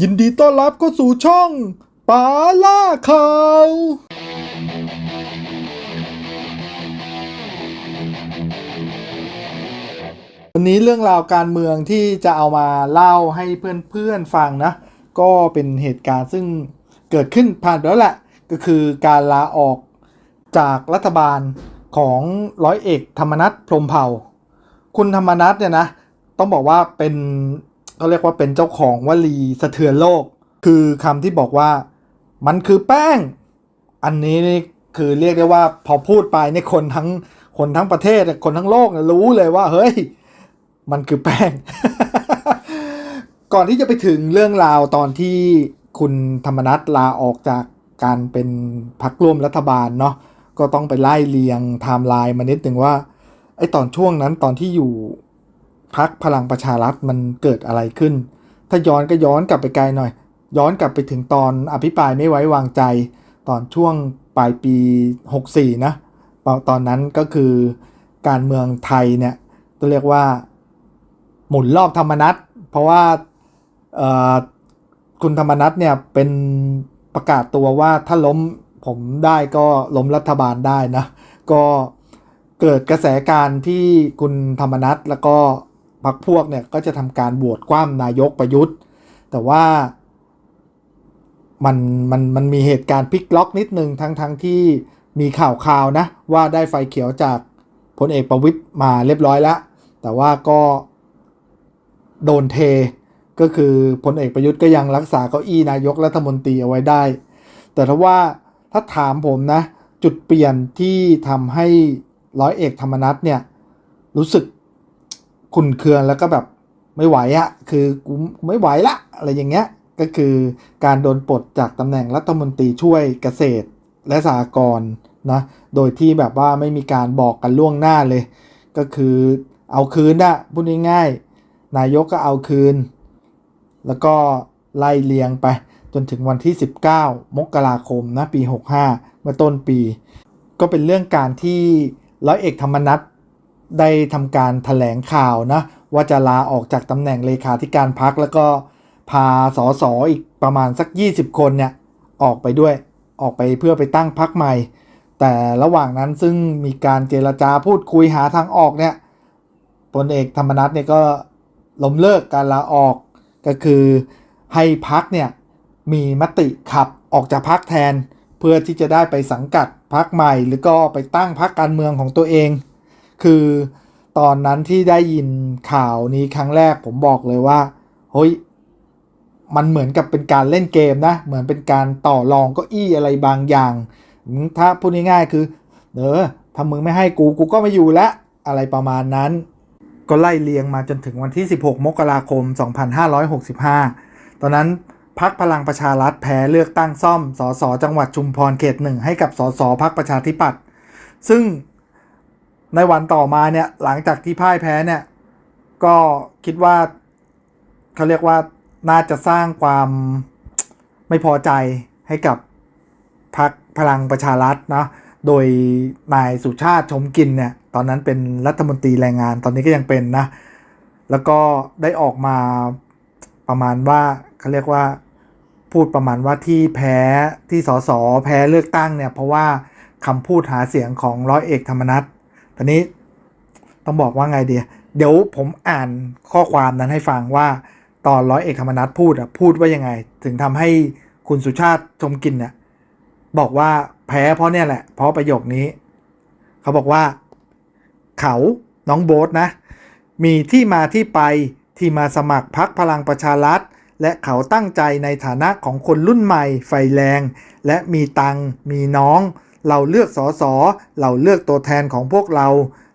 ยินดีต้อนรับเข้าสู่ช่องป๋าล่าข่าว วันนี้เรื่องราวการเมืองที่จะเอามาเล่าให้เพื่อนๆฟังนะ ก็เป็นเหตุการณ์ซึ่งเกิดขึ้นผ่านไปแล้วแหละ ก็คือการลาออกจากรัฐบาลของร้อยเอกธรรมนัฐพรมเผ่า คุณธรรมนัฐเนี่ยนะ ต้องบอกว่าเป็น เขาเรียกว่าเป็นเจ้าของวลีสะเทือนโลก คือคำที่บอกว่า มันคือแป้ง อันนี้นี่คือเรียกได้ว่าพอพูดไปในคนทั้งคนทั้งประเทศคนทั้งโลกรู้เลยว่า เฮ้ย มันคือแป้ง ก่อนที่จะไปถึงเรื่องราวตอนที่คุณธรรมนัฐลาออกจากการเป็นพักร่วมรัฐบาลเนาะก็ต้องไปไล่เรียงไทม์ไลน์มานิดหนึ่งว่าไอ้ตอนช่วงนั้นตอนที่อยู่ พักพลังประชารัฐมันเกิดอะไรขึ้น ถ้าย้อนก็ย้อนกลับไปไกลหน่อย ย้อนกลับไปถึงตอนอภิปรายไม่ไว้วางใจ ตอนช่วงปลายปี 64 นะตอนนั้นก็คือการเมืองไทยเนี่ยต้องเรียกว่าหมุนรอบธรรมนัตเพราะว่าคุณธรรมนัตเนี่ยเป็นประกาศตัวว่าถ้าล้มผมได้ก็ล้มรัฐบาลได้นะ ก็เกิดกระแสการที่คุณธรรมนัตแล้วก็ พรรคพวกเนี่ยก็จะทำการโหวตคว่ำนายกประยุทธ์ แต่ว่ามันมันมันมีเหตุการณ์พลิกล็อกนิดนึงทั้งทั้งที่มีข่าวข่าวนะ ว่าได้ไฟเขียวจากพลเอกประวิตยมาเรียบร้อยแล้ว แต่ว่าก็โดนเทก็คือพลเอกประยุทธ์ก็ยังรักษาเก้าอี้นายกรัฐมนตรีเอาไว้ได้ แต่ถ้าว่าถ้าถามผมนะ จุดเปลี่ยนที่ทำให้ร้อยเอกธรรมนัฐเนี่ยรู้สึก ขุนเคืองแล้วก็แบบไม่ไหวอะคือกูไม่ไหวละอะไรอย่างเงี้ยก็คือการโดนปลดจากตำแหน่งรัฐมนตรีช่วยเกษตรและสหกรณ์นะโดยที่แบบว่าไม่มีการบอกกันล่วงหน้าเลย ก็คือเอาคืนอะพูดง่ายๆนายกก็เอาคืน แล้วก็ไล่เลียงไปจนถึงวันที่ 19 มกราคมนะปี 65 เมื่อต้นปี ก็เป็นเรื่องการที่ร้อยเอกธรรมนัฐ ได้ทำการถแถลงข่าวนะว่าจะลาออกจากตำแหน่งเลขาธิการพักแล้วก็พาสอสออีกประมาณสัก 20 คนเนี่ยออกไปด้วยออกไปเพื่อไปตั้งพักใหม่ แต่ระหว่างนั้นซึ่งมีการเจรจาพูดคุยหาทางออกเนี่ยพลเอกธรรมนัฐเนี่ยก็ล้มเลิกการลาออกก็คือให้พักเนี่ยมีมติขับออกจากพักแทน เพื่อที่จะได้ไปสังกัดพักใหม่ หรือก็ไปตั้งพักการเมืองของตัวเอง คือตอนนั้นที่ได้ยินข่าวนี้ครั้งแรกผมบอกเลยว่าเฮ้ยมันเหมือนกับเป็นการเล่นเกมนะ เหมือนเป็นการต่อรองก็อี้อะไรบางอย่าง ถ้าพูดง่ายๆคือเออถ้ามึงไม่ให้กูกูก็ไม่อยู่แล้วอะไรประมาณนั้น ก็ไล่เลียงมาจนถึงวันที่ 16 มกราคม 2565 ตอนนั้นพักพลังประชารัฐแพ้เลือกตั้งซ่อม สสจังหวัดชุมพรเขตหนึ่งให้กับสสพักประชาธิปัตย์ซึ่ง ในวันต่อมาเนี่ยหลังจากที่พ่ายแพ้เนี่ย ก็คิดว่าเขาเรียกว่าน่าจะสร้างความไม่พอใจให้กับพักพลังประชารัฐนะโดยนายสุชาติชมกินเนี่ยตอนนั้นเป็นรัฐมนตรีแรงงานตอนนี้ก็ยังเป็นนะ แล้วก็ได้ออกมาประมาณว่าเขาเรียกว่าพูดประมาณว่าที่แพ้ที่สสแพ้เลือกตั้งเนี่ยเพราะว่าคำพูดหาเสียงของร้อยเอกธรรมนัฐ ตอนนี้ต้องบอกว่าไงเดียเดี๋ยวผมอ่านข้อความนั้นให้ฟังว่าตอนร้อยเอกธรรมนัฐพูดอะพูดว่ายังไง ถึงทำให้คุณสุชาติชมกินเนี่ยบอกว่าแพ้เพราะเนี่ยแหละ เพราะประโยคนี้ เขาบอกว่า เขาน้องโบ๊ทนะ มีที่มาที่ไปที่มาสมัครพักพลังประชารัฐ และเขาตั้งใจในฐานะของคนรุ่นใหม่ไฟแรง และมีตังมีน้อง เราเลือกสอสอเราเลือกตัวแทนของพวกเรา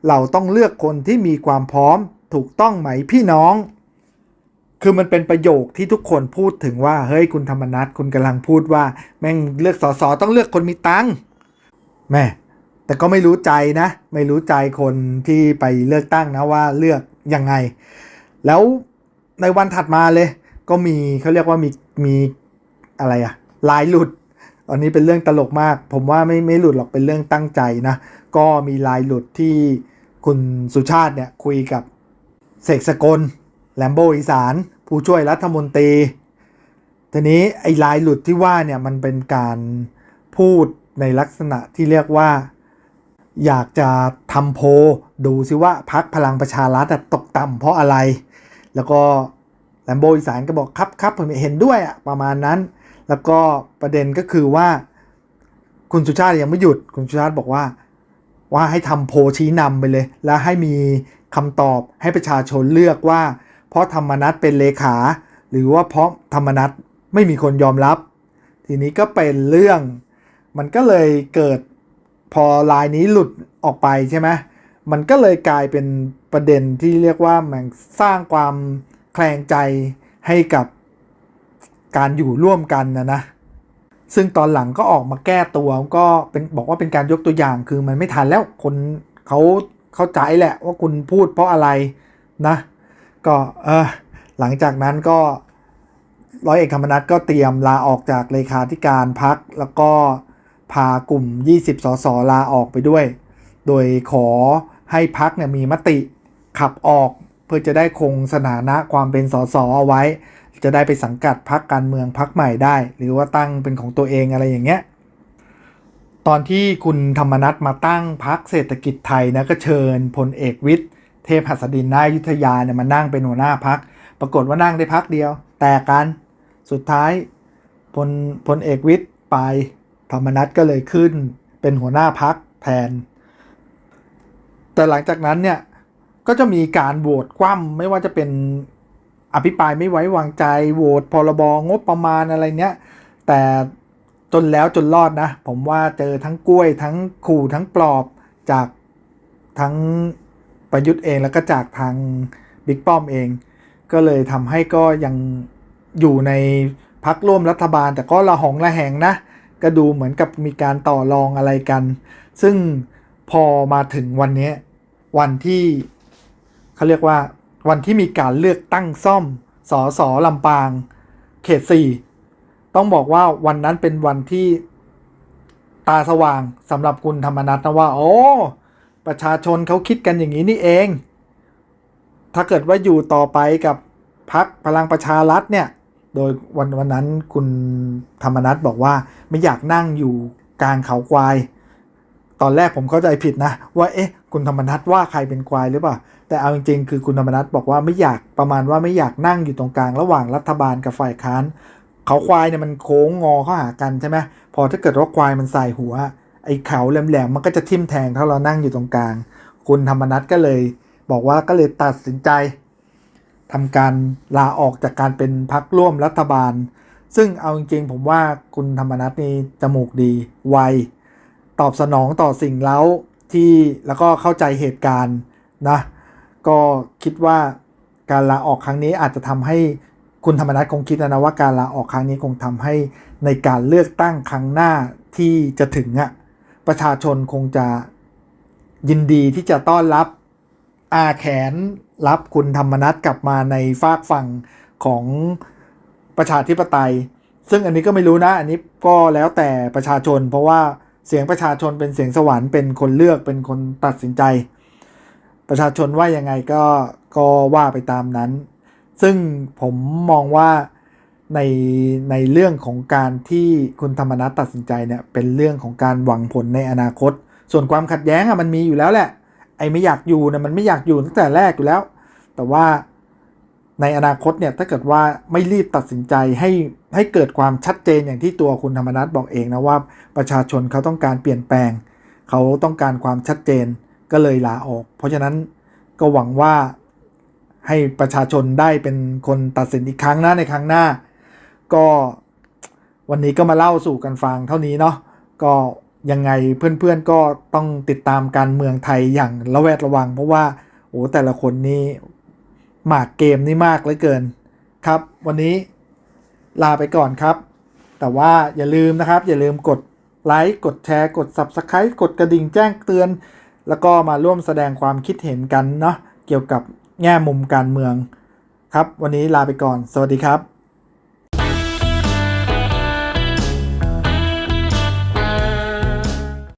เราต้องเลือกคนที่มีความพร้อม ถูกต้องไหมพี่น้อง คือมันเป็นประโยคที่ทุกคนพูดถึงว่า เฮ้ยคุณธรรมนัฐคุณกำลังพูดว่า แม่งเลือกสอสอต้องเลือกคนมีตังค์แม่แต่ก็ไม่รู้ใจนะ ไม่รู้ใจคนที่ไปเลือกตั้งนะว่าเลือกยังไง แล้วในวันถัดมาเลย ก็มีเขาเรียกว่ามีมีอะไรอะลายหลุด อันนี้เป็นเรื่องตลกมาก ผมว่าไม่ไม่หลุดหรอกเป็นเรื่องตั้งใจนะ ก็มีลายหลุดที่คุณสุชาติเนี่ยคุยกับเสกสกลแลมโบอีสาน ผู้ช่วยรัฐมนตรี ทีนี้ไอ้ลายหลุดที่ว่าเนี่ยมันเป็นการพูดในลักษณะที่เรียกว่า อยากจะทำโพลดูซิว่าพักพลังประชารัฐตกต่ำเพราะอะไร แล้วก็แลมโบอีสานก็บอกครับครับผมเห็นด้วยอะประมาณนั้น แล้วก็ประเด็นก็คือว่า คุณสุชาติยังไม่หยุด คุณสุชาติบอกว่า ว่าให้ทำโพชี้นำไปเลย แล้วให้มีคำตอบให้ประชาชนเลือกว่า เพราะธรรมนัตเป็นเลขา หรือว่าเพราะธรรมนัตไม่มีคนยอมรับ ทีนี้ก็เป็นเรื่อง มันก็เลยเกิดพอลายนี้หลุดออกไปใช่ไหมมันก็เลยกลายเป็นประเด็นที่เรียกว่ามันสร้างความแคลงใจให้กับ การอยู่ร่วมกันนะนะซึ่งตอนหลังก็ออกมาแก้ตัวก็เป็นบอกว่าเป็นการยกตัวอย่างคือมันไม่ทันแล้วคนเขาเข้าใจแหละว่าคุณพูดเพราะอะไรนะ ก็เออหลังจากนั้นก็ร้อยเอกธรรมนัฐก็เตรียมลาออกจากเลขาธิการพัก แล้วก็พากลุ่ม 20 สสลาออกไปด้วย โดยขอให้พักเนี่ยมีมติขับออก เพื่อจะได้คงสถานะความเป็นสสเอาไว้ จะได้ไปสังกัดพักการเมืองพักใหม่ได้ หรือว่าตั้งเป็นของตัวเองอะไรอย่างเงี้ยตอนที่คุณธรรมนัฐมาตั้งพักเศรษฐกิจไทยนะก็เชิญพลเอกวิทย์เทพหัสดินนายุทธยาเนี่ยมานั่งเป็นหัวหน้าพัก ปรากฏว่านั่งได้พักเดียว แต่กันสุดท้ายพลพลเอกวิทย์ไปธรรมนัฐก็เลยขึ้นเป็นหัวหน้าพักแทน แต่หลังจากนั้นเนี่ยก็จะมีการโหวตคว่ำไม่ว่าจะเป็น อภิปรายไม่ไว้วางใจโหวตพรบงบประมาณอะไรเนี้ย แต่จนแล้วจนรอดนะ ผมว่าเจอทั้งกล้วยทั้งขู่ทั้งปลอบจากทั้งประยุทธ์เองแล้วก็จากทางบิ๊กป้อมเอง ก็เลยทำให้ก็ยังอยู่ในพักร่วมรัฐบาล แต่ก็ละหองละแหงนะ ก็ดูเหมือนกับมีการต่อรองอะไรกัน ซึ่งพอมาถึงวันนี้วันที่เขาเรียกว่า วันที่มีการเลือกตั้งซ่อมสอสอลำปาง เขตสี่ต้องบอกว่าวันนั้นเป็นวันที่ตาสว่างสำหรับคุณธรรมนัฐนะว่า โอ้ ประชาชนเขาคิดกันอย่างนี้นี่เอง ถ้าเกิดว่าอยู่ต่อไปกับพักพลังประชารัฐเนี่ย โดยวันวันนั้นคุณธรรมนัฐบอกว่าไม่อยากนั่งอยู่กลางเขาควาย ตอนแรกผมเข้าใจผิดนะ ว่าเอ๊ะ คุณธรรมนัฐว่าใครเป็นควายหรือเปล่า แต่เอาจริงๆ คือคุณธรรมนัฐบอกว่าไม่อยากประมาณว่าไม่อยากนั่งอยู่ตรงกลางระหว่างรัฐบาลกับฝ่ายค้านเขาควายเนี่ยมันโค้งงอเข้าหากันใช่ไหมพอถ้าเกิดว่าควายมันใส่หัว ไอ้เขาแหลมๆมันก็จะทิ่มแทงถ้าเรานั่งอยู่ตรงกลาง คุณธรรมนัฐก็เลย บอกว่าก็เลยตัดสินใจทำการลาออกจากการเป็นพักร่วมรัฐบาล ซึ่งเอาจริงๆ ผมว่าคุณธรรมนัฐนี่จมูกดีไวตอบสนองต่อสิ่งเล้าที่แล้วก็เข้าใจเหตุการณ์นะ ก็คิดว่าการลาออกครั้งนี้อาจจะทำให้คุณธรรมนัฐคงคิดนะว่าการลาออกครั้งนี้คงทำให้ในการเลือกตั้งครั้งหน้าที่จะถึงอะ่ะประชาชนคงจะยินดีที่จะต้อนรับอาแขนรับคุณธรรมนัฐกลับมาในฝากฝั่งของประชาธิปไตย ซึ่งอันนี้ก็ไม่รู้นะ อันนี้ก็แล้วแต่ประชาชน เพราะว่าเสียงประชาชนเป็นเสียงสวรรค์เป็นคนเลือกเป็นคนตัดสินใจ ประชาชนว่ายังไงก็ก็ว่าไปตามนั้น ซึ่งผมมองว่าในในเรื่องของการที่คุณธรรมนัฐตัดสินใจเนี่ยเป็นเรื่องของการหวังผลในอนาคต ส่วนความขัดแย้งอะมันมีอยู่แล้วแหละ ไอ้ไม่อยากอยู่เนี่ยมันไม่อยากอยู่ตั้งแต่แรกอยู่แล้ว แต่ว่าในอนาคตเนี่ยถ้าเกิดว่าไม่รีบตัดสินใจให้ให้เกิดความชัดเจนอย่างที่ตัวคุณธรรมนัฐบอกเองนะว่าประชาชนเขาต้องการเปลี่ยนแปลง เขาต้องการความชัดเจน ก็เลยลาออก เพราะฉะนั้นก็หวังว่าให้ประชาชนได้เป็นคนตัดสินอีกครั้งนะในครั้งหน้า ก็วันนี้ก็มาเล่าสู่กันฟังเท่านี้เนาะก็ยังไงเพื่อนๆก็ต้องติดตามการเมืองไทยอย่างระแวดระวัง เพราะว่าโอ้แต่ละคนนี่หมากเกมนี่มากเหลือเกินครับ วันนี้ลาไปก่อนครับ แต่ว่าอย่าลืมนะครับ อย่าลืมกดไลค์กดแชร์กด Subscribe กดกระดิ่งแจ้งเตือน แล้วก็มาร่วมแสดงความคิดเห็นกันเนาะเกี่ยวกับแง่มุมการเมือง ครับ วันนี้ลาไปก่อน สวัสดีครับ